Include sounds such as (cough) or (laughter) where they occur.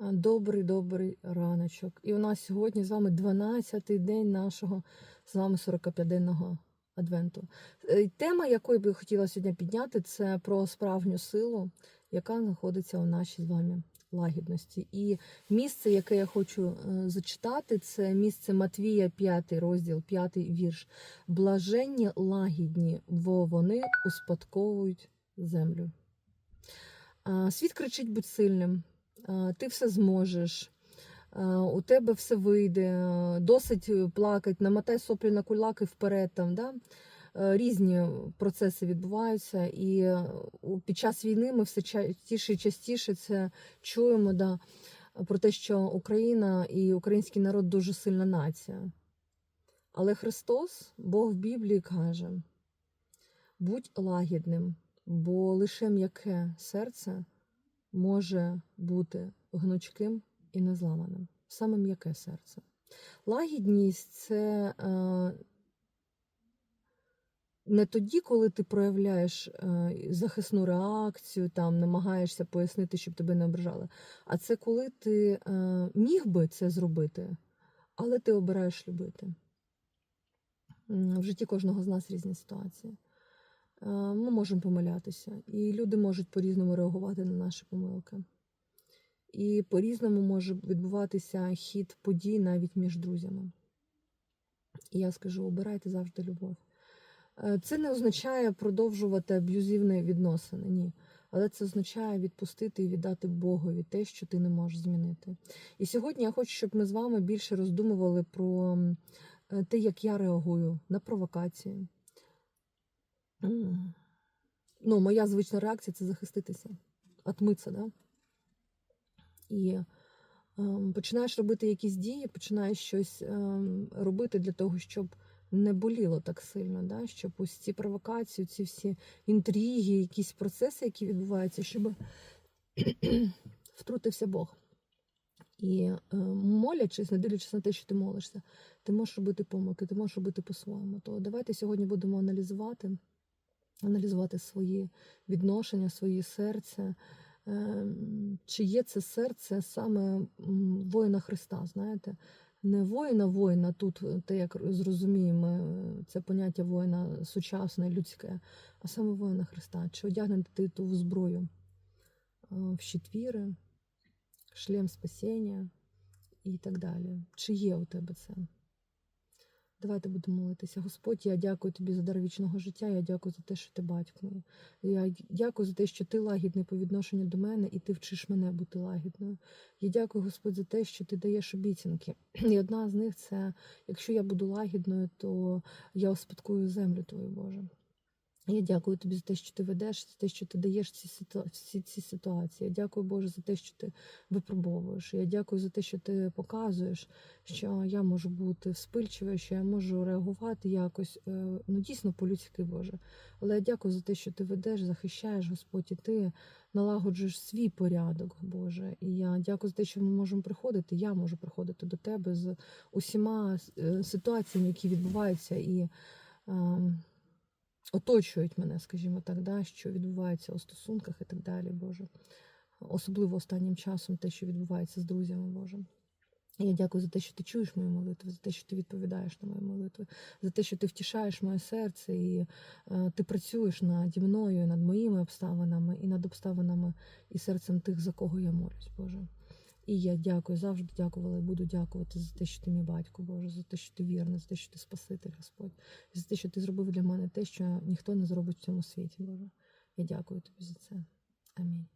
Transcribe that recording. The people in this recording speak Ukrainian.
Добрий добрий раночок. І у нас сьогодні з вами 12-й день нашого з вами 45-денного адвенту. Е, Тема, яку я би хотіла сьогодні підняти, це про справжню силу, яка знаходиться у нашій з вами лагідності. І місце, яке я хочу е, зачитати, це місце Матвія, 5 розділ, 5 вірш. Блаженні лагідні, бо вони успадковують землю. Світ кричить будь сильним. А, Ти все зможеш, у тебе все вийде, досить плакати, намотай соплі на кулаки вперед. Там, да? Е, Різні процеси відбуваються, і е, під час війни ми все частіше і частіше це чуємо да, про те, що Україна і український народ дуже сильна нація. Але Христос, Бог в Біблії каже: будь лагідним, бо лише м'яке серце може бути гнучким і незламаним. Саме м'яке серце. Лагідність це е, не тоді, коли ти проявляєш е, захисну реакцію, там намагаєшся пояснити, щоб тебе не ображали. А це коли ти е, міг би це зробити, але ти обираєш любити. В житті кожного з нас різні ситуації. Е, Ми можемо помилятися, і люди можуть по-різному реагувати на наші помилки. І по-різному може відбуватися хід подій навіть між друзями. І я скажу: обирайте завжди любов. Е, Це не означає продовжувати аб'юзивні відносини, ні. Але це означає відпустити і віддати Богові те, що ти не можеш змінити. І сьогодні я хочу, щоб ми з вами більше роздумували про е, те, як я реагую на провокації. Ну, моя звична реакція це захиститися, отмитися, да? І ем, починаєш робити якісь дії, починаєш щось ем, робити для того, щоб не боліло так сильно, да? щоб ось ці провокації, ці всі інтриги, якісь процеси, які відбуваються, щоб (clears throat) втрутився Бог. І е, молячись, не дивлячись на те, що ти молишся, ти можеш робити помилки, ти можеш робити по-своєму. То давайте сьогодні будемо аналізувати, аналізувати свої відношення, свої серця. Ем, Чи є це серце саме воїна Христа, знаєте? Не воїна воїна, тут е, те, як зрозуміємо, е, це поняття воїна сучасне, людське, а саме воїна Христа. Чи одягнете ти ту зброю е, в щит віри, шлем спасіння і так далі. Чи є у тебе це? Давайте будемо молитися. Господь, я дякую тобі за дар вічного життя. Я дякую за те, що ти батько мій. Я дякую за те, що ти лагідний по відношенню до мене, і ти вчиш мене бути лагідною. Я дякую, Господь, за те, що ти даєш обіцянки. І одна з них це: якщо я буду лагідною, то я успадкую землю твою, Боже. Я дякую тобі за те, що ти ведеш, за те, що ти даєш ці всі ці ситуації. Я дякую, Боже, за те, що ти випробовуєш. Я дякую за те, що ти показуєш, що я можу бути вспильчивою, що я можу реагувати якось е, ну дійсно по-людськи, Боже. Але я дякую за те, що ти ведеш, захищаєш, Господь, і ти налагоджуєш свій порядок, Боже. І я дякую за те, що ми можемо приходити. Я можу приходити до тебе з усіма е, ситуаціями, які відбуваються, і. Оточують мене, скажімо так, да, що відбувається у стосунках і так далі, Боже. Особливо останнім часом те, що відбувається з друзями, Боже. Я дякую за те, що ти чуєш мою молитву, за те, що ти відповідаєш на мої молитви, за те, що ти втішаєш моє серце, і е, ти працюєш наді мною, і над моїми обставинами, і над обставинами і серцем тих, за кого я молюсь, Боже. І я дякую, завжди дякувала і буду дякувати за те, що ти мій батько, Боже, за те, що ти вірний, за те, що ти Спаситель, Господь, за те, що ти зробив для мене те, що ніхто не зробить в цьому світі, Боже. Я дякую тобі за це. Амінь.